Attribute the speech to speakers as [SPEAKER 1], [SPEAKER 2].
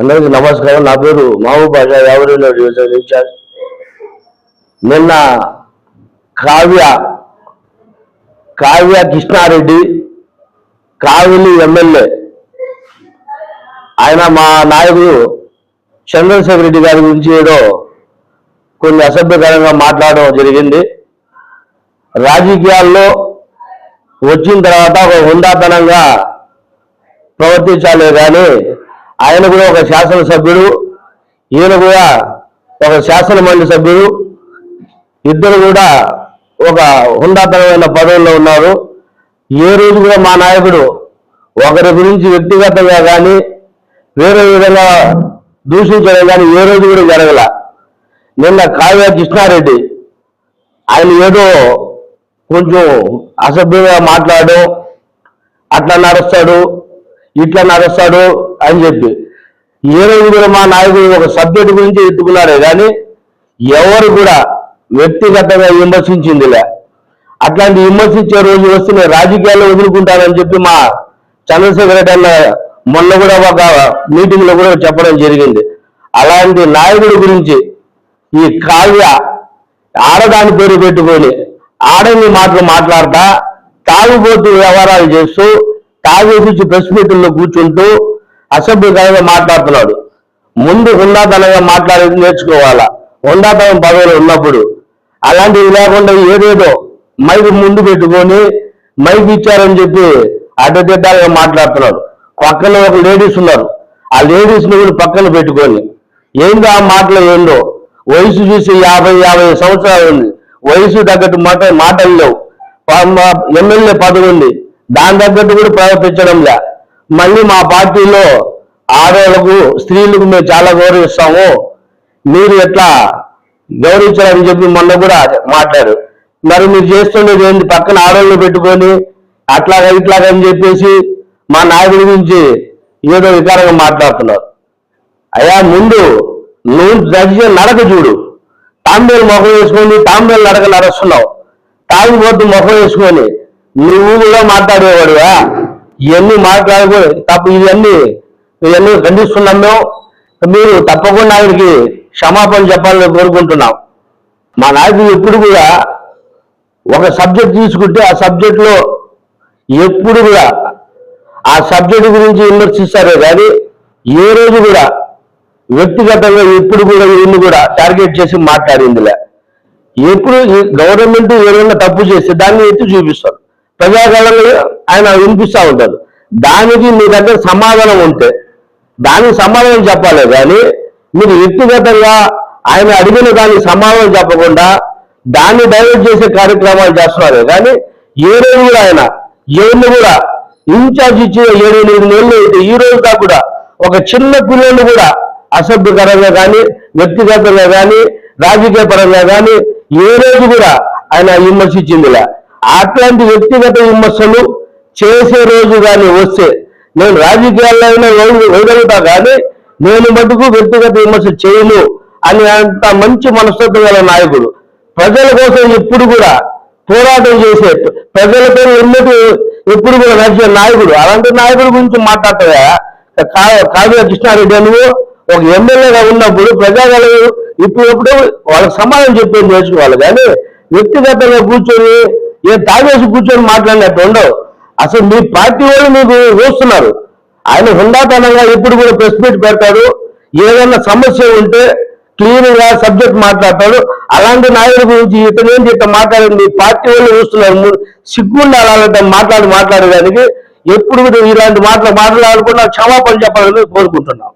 [SPEAKER 1] అందరికీ నమస్కారం. నా పేరు మహబూబ్ బాషా యావరేలో డివిజన్ ఇన్ఛార్జ్. నిన్న కావ్య కావ్య కృష్ణారెడ్డి కావిలి ఎమ్మెల్యే ఆయన మా నాయకుడు చంద్రశేఖర్ రెడ్డి గారి గురించి ఏదో కొన్ని అసభ్యకరంగా మాట్లాడడం జరిగింది. రాజకీయాల్లో వచ్చిన తర్వాత ఒక హుందాతనంగా ప్రవర్తించాలే కానీ ఆయన కూడా ఒక శాసనసభ్యుడు ఈయన కూడా ఒక శాసన మండలి సభ్యుడు ఇద్దరు కూడా ఒక హుందాతనమైన పదవుల్లో ఉన్నారు. ఏ రోజు కూడా మా నాయకుడు ఒకరి గురించి వ్యక్తిగతంగా కానీ వేరే విధంగా దూషించడం కానీ ఏ రోజు కూడా జరగల. నిన్న కావ్య కృష్ణారెడ్డి ఆయన ఏదో కొంచెం అసభ్యంగా మాట్లాడడం అట్లా నడుస్తాడు ఇట్లా నడుస్తాడు అని చెప్పి. ఈరోజు కూడా మా నాయకుడు ఒక సబ్జెక్టు గురించి ఎత్తుకున్నారే కానీ ఎవరు కూడా వ్యక్తిగతంగా విమర్శించిందిలే. అట్లాంటి విమర్శించే రోజు వస్తే నేను రాజకీయాల్లో వదులుకుంటానని చెప్పి మా చంద్రశేఖర రెడ్డి అన్న మొన్న కూడా ఒక మీటింగ్లో కూడా చెప్పడం జరిగింది. అలాంటి నాయకుడి గురించి ఈ కావ్య ఆడదాని పేరు పెట్టుకొని ఆడని మాటలు మాట్లాడతా తాగుబోతు వ్యవహారాలు చేస్తూ తాగేసి ప్రెస్ మీటింగ్లో కూర్చుంటూ అసభ్యకరంగా మాట్లాడుతున్నాడు. ముందు హుందాతనంగా మాట్లాడేది నేర్చుకోవాలా? హుందాతనం పదవులు ఉన్నప్పుడు. అలాంటివి లేకుండా ఏదేదో మైక్ ముందు పెట్టుకొని మైక్ ఇచ్చారని చెప్పి అడ్డదిడ్డాలుగా మాట్లాడుతున్నాడు. పక్కన ఒక లేడీస్ ఉన్నారు. ఆ లేడీస్ని కూడా పక్కన పెట్టుకొని ఏందో ఆ మాటలు ఏందో? వయసు చూసి యాభై యాభై సంవత్సరాలు ఉంది. వయసు తగ్గట్టు మాట మాటలు లేవు. ఎమ్మెల్యే పదవి ఉంది దాని తగ్గట్టు కూడా ప్రవర్తించడంలే. మళ్ళీ మా పార్టీలో ఆడవాళ్ళకు స్త్రీలకు మేము చాలా గౌరవిస్తాము. మీరు ఎట్లా గౌరవించాలని చెప్పి మొన్న కూడా మాట్లాడారు. మరి మీరు చేస్తుండేది ఏంటి పక్కన ఆడవాళ్ళు పెట్టుకొని అట్లాగా ఇట్లాగా అని చెప్పేసి మా నాయకుడి గురించి ఏదో వికారంగా మాట్లాడుతున్నారు. అయ్యా ముందు నువ్వు జరిగే నడక చూడు. తాంబేలు మొహం వేసుకొని తాంబేలు నడక నడుస్తున్నావు. తాగిపోతు మొహం వేసుకొని నువ్వు కూడా మాట్లాడేవాడుగా ఇవన్నీ మాట్లాడుకో తప్ప ఇవన్నీ ఇవన్నీ ఖండిస్తున్నాం మేము మీరు తప్పకుండా ఆయనకి క్షమాపణ చెప్పాలని కోరుకుంటున్నాం. మా నాయకుడు ఎప్పుడు కూడా ఒక సబ్జెక్ట్ తీసుకుంటే ఆ సబ్జెక్ట్లో ఎప్పుడు కూడా ఆ సబ్జెక్ట్ గురించి విమర్శిస్తారే కానీ ఏ రోజు కూడా వ్యక్తిగతంగా ఎప్పుడు కూడా వీళ్ళు కూడా టార్గెట్ చేసి మాట్లాడిందిలే. ఎప్పుడు గవర్నమెంట్ ఏదైనా తప్పు చేస్తే దాన్ని ఎత్తి చూపిస్తారు ప్రజాకాలంలో ఆయన వినిపిస్తూ ఉంటారు దానికి మీ దగ్గర సమాధానం ఉంటే దానికి సమాధానం చెప్పాలి కానీ మీరు వ్యక్తిగతంగా ఆయన అడిగిన దానికి సమాధానం చెప్పకుండా దాన్ని డైవర్ట్ చేసే కార్యక్రమాలు చేస్తున్నారు కానీ ఏ రోజు కూడా ఆయన ఏళ్ళు కూడా ఇన్ఛార్జ్ ఇచ్చిన ఏడు ఎనిమిది నెలలు అయితే ఈ రోజు కూడా ఒక చిన్న పిల్లలు కూడా అసభ్యకరంగా కానీ వ్యక్తిగతంగా కానీ రాజకీయ పరంగా కానీ ఏ రోజు కూడా ఆయన విమర్శించిందిలా. అట్లాంటి వ్యక్తిగత విమర్శలు చేసే రోజు కానీ వస్తే నేను రాజకీయాల్లో అయినా వేయగలుగుతా కానీ నేను మటుకు వ్యక్తిగత విమర్శ చేయను అని అంత మంచి మనస్తత్వం గల నాయకుడు. ప్రజల కోసం ఎప్పుడు కూడా పోరాటం చేసే ప్రజలతో ఎన్నటి ఎప్పుడు కూడా నడిచే నాయకుడు. అలాంటి నాయకుడి గురించి మాట్లాడతాయా కావ్య కృష్ణారెడ్డి నువ్వు ఒక ఎమ్మెల్యేగా ఉన్నప్పుడు ప్రజాగలు ఇప్పుడు వాళ్ళకి సమాధానం చెప్పేది నేర్చుకోవాలి. కానీ వ్యక్తిగతంగా కూర్చొని ఏ తాగేసి కూర్చొని మాట్లాడినట్టు ఉండవు. అసలు మీ పార్టీ వాళ్ళు మీకు చూస్తున్నారు. ఆయన హుందాతనంగా ఎప్పుడు కూడా ప్రెస్ మీట్ పెడతాడు. ఏదైనా సమస్య ఉంటే క్లియర్గా సబ్జెక్ట్ మాట్లాడతాడు. అలాంటి నాయకుడి గురించి ఇతను ఏంటి ఇట్లా మాట్లాడింది? మీ పార్టీ వాళ్ళు చూస్తున్నారు. సిగ్గుండి అలాంటి మాట్లాడి మాట్లాడేదానికి ఎప్పుడు కూడా ఇలాంటి మాటలు మాట్లాడకుండా క్షమాపణ చెప్పాలని కోరుకుంటున్నాం.